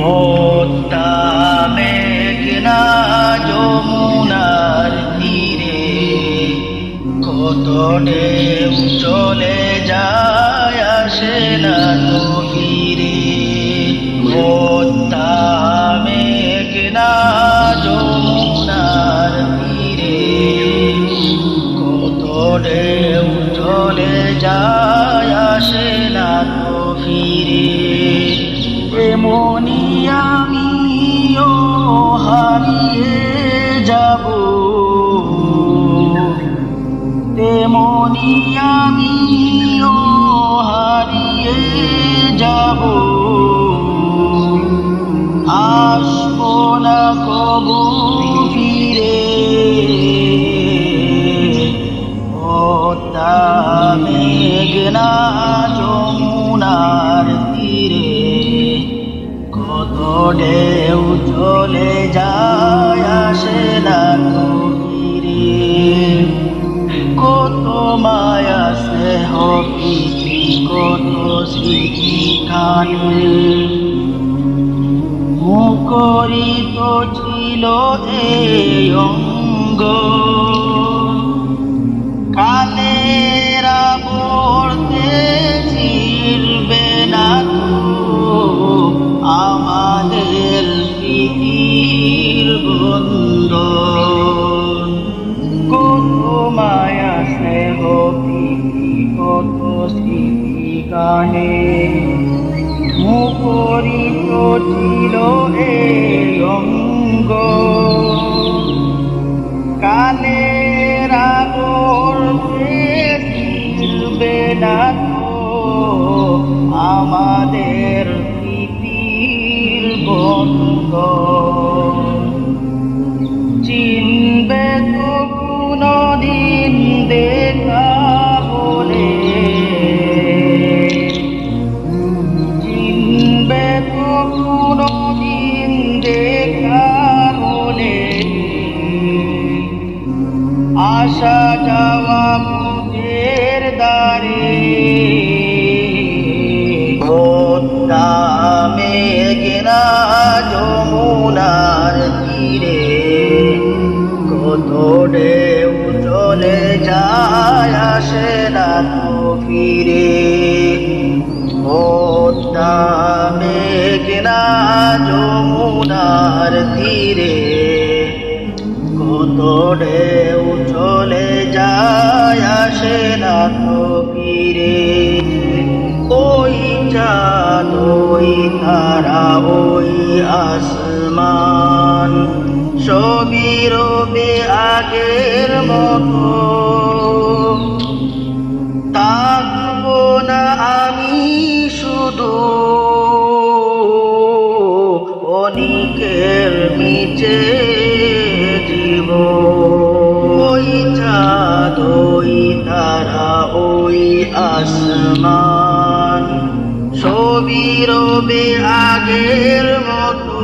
পদ্মা মেঘনা কত চলে যায় না যাব তেমনি আমিও হারিয়ে যাব। আসব না কবু ফিরে। পদ্মা মেঘনা যমুনার তীরে, কত ঢেউ চলে যায় খানে মুখরিত ছিল এই অঙ্গ। কালেরা পড়তে চিরবে না আমাদের প্রীতির বন্ধ কত মায়া, স্নেহ কত স্মৃতি মুখরিত ছিল কালের আমাদের প্রীতির বন্ধ। ফিরে। পদ্মা মেঘনা যমুনার তীরে কত ঢেউ চলে যায় আসে না তো ফিরে। ওই চাঁদ, ওই তারা, ওই আসমান, সবই রবে আগের মতো। নিচে জীব। ওই চাঁদ ওই তারা ওই আসমান। ছবি রবে আগের মতো।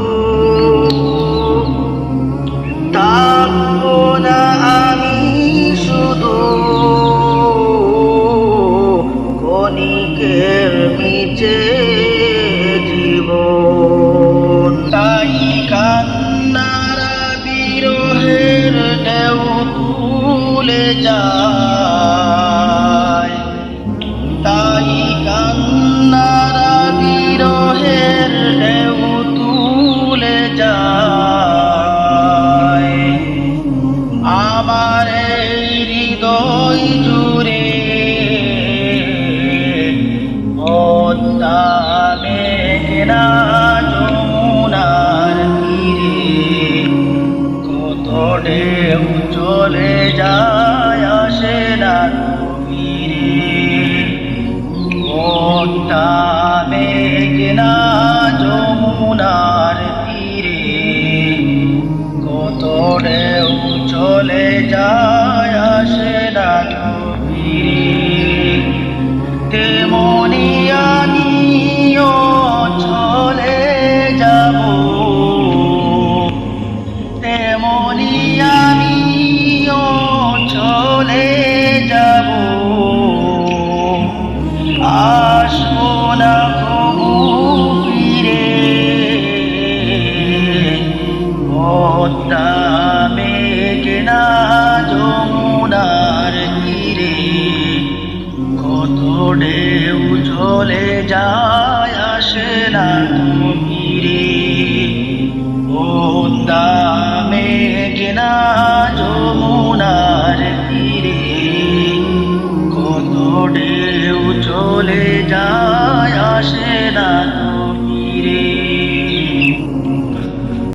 वो भूल जा ঢেউ চলে যায়, আসে না ফিরে পদ্মা মেঘনা যমুনার তীরে? কত ঢেউ চলে যায়, আসে না ফিরে তেমনি পদ্মা মেঘনা যমুনার তীরে, কত ঢেউ চলে যায় আসে না তুমিরে পদ্মা মেঘনা যমুনার তীরে, কত ঢেউ চলে যায় আসে না